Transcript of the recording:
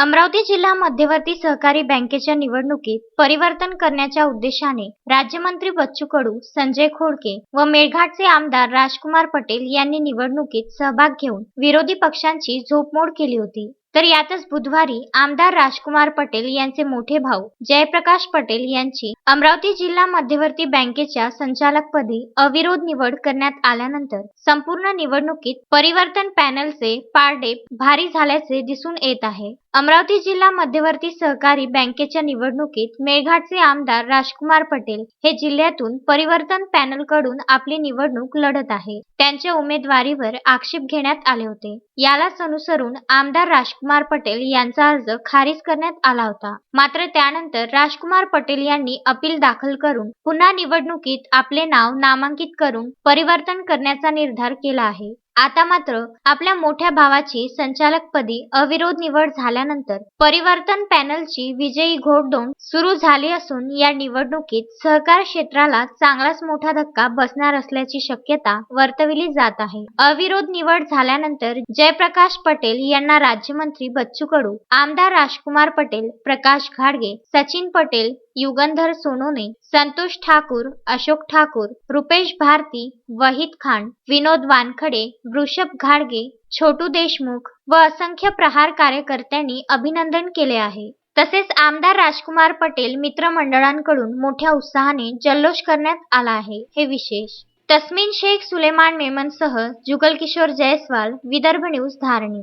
अमरावती जिल्हा मध्यवर्ती सहकारी बँकेच्या निवडणुकीत परिवर्तन करण्याच्या उद्देशाने राज्यमंत्री बच्चू कडू संजय खोडके व मेळघाटचे आमदार राजकुमार पटेल यांनी निवडणुकीत सहभाग घेऊन विरोधी पक्षांची झोपमोड केली होती. तर यातच बुधवारी आमदार राजकुमार पटेल यांचे मोठे भाऊ जयप्रकाश पटेल यांची अमरावती जिल्हा मध्यवर्ती बँकेच्या संचालकपदी अविरोध निवड करण्यात आल्यानंतर संपूर्ण निवडणुकीत परिवर्तन पॅनलचे पारडे भारी झाल्याचे दिसून येत आहे. अमरावती जिल्हा मध्यवर्ती सहकारी बँकेच्या निवडणुकीत मेळघाटचे आमदार राजकुमार पटेल हे जिल्ह्यातून परिवर्तन पॅनलकडून आपली निवडणूक लढत आहे. त्यांच्या उमेदवारीवर आक्षेप घेण्यात आले होते. यालाच अनुसरून आमदार राज राजकुमार पटेल यांचा अर्ज खारिज करण्यात आला होता. मात्र त्यानंतर राजकुमार पटेल यांनी अपील दाखल करून पुन्हा निवडणुकीत आपले नाव नामांकित करून परिवर्तन करण्याचा निर्धार केला आहे. आता मात्र आपल्या मोठ्या भावाची संचालकपदी अविरोध निवड झाल्यानंतर परिवर्तन पॅनलची विजयी घोडदौड सुरू झाली असून या निवडणुकीत सहकार क्षेत्राला चांगलाच मोठा धक्का बसणार असल्याची शक्यता वर्तविली जात आहे. अविरोध निवड झाल्यानंतर जयप्रकाश पटेल यांना राज्यमंत्री बच्चू कडू आमदार राजकुमार पटेल प्रकाश घाडगे सचिन पटेल युगंधर सोनोने संतोष ठाकूर अशोक ठाकूर रुपेश भारती वहीद खान विनोद वानखडे वृषभ घाडगे छोटू देशमुख व असंख्य प्रहार कार्यकर्त्यांनी अभिनंदन केले आहे. तसेच आमदार राजकुमार पटेल मित्रमंडळांकडून मोठ्या उत्साहाने जल्लोष करण्यात आला आहे. हे विशेष. तस्मिन शेख सुलेमान मेमनसह जुगल किशोर जयस्वाल विदर्भ न्यूज धारणी.